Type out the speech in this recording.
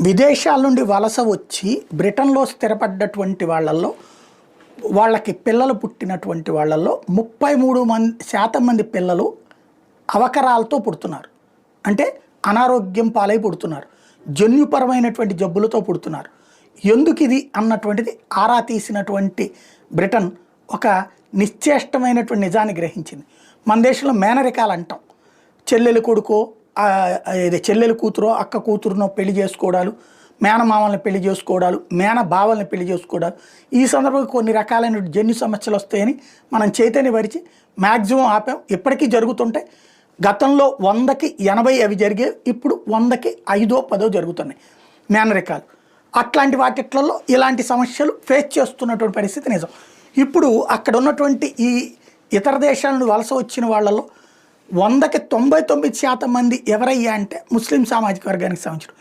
విదేశాల నుండి వలస వచ్చి బ్రిటన్లో స్థిరపడ్డటువంటి వాళ్ళల్లో వాళ్ళకి పిల్లలు పుట్టినటువంటి వాళ్ళల్లో ముప్పై మూడు మంది శాతం మంది పిల్లలు అవకరాలతో పుడుతున్నారు. అంటే అనారోగ్యం పాలై పుడుతున్నారు. జన్యుపరమైనటువంటి జబ్బులతో పుడుతున్నారు. ఎందుకు ఇది అన్నటువంటిది ఆరా తీసినటువంటి బ్రిటన్ ఒక నిశ్చేష్టమైనటువంటి నిజాన్ని గ్రహించింది. మన దేశంలో మేనరికాలు అంటాం. చెల్లెలు కొడుకో చెల్లెలు కూతురో అక్క కూతురునో పెళ్ళి చేసుకోవడాలు మేనమామల్ని పెళ్ళి చేసుకోవడాలు మేన బావల్ని పెళ్ళి చేసుకోవడాలు ఈ సందర్భంగా కొన్ని రకాలైన జన్యు సమస్యలు వస్తాయని మనం చైతన్య పరిచి మ్యాక్సిమం ఆపాం. ఇప్పటికీ జరుగుతుంటాయి. గతంలో వందకి ఎనభై అవి జరిగే ఇప్పుడు వందకి ఐదో పదో జరుగుతున్నాయి. మేనరికాలు అట్లాంటి వాటిట్లలో ఇలాంటి సమస్యలు ఫేస్ చేస్తున్నటువంటి పరిస్థితి నిజం. ఇప్పుడు అక్కడ ఉన్నటువంటి ఈ ఇతర దేశాల నుండి వలస వచ్చిన వాళ్ళలో వందకి తొంభై తొమ్మిది శాతం మంది ఎవరయ్యా అంటే ముస్లిం సామాజిక వర్గానికి సంబంధించిన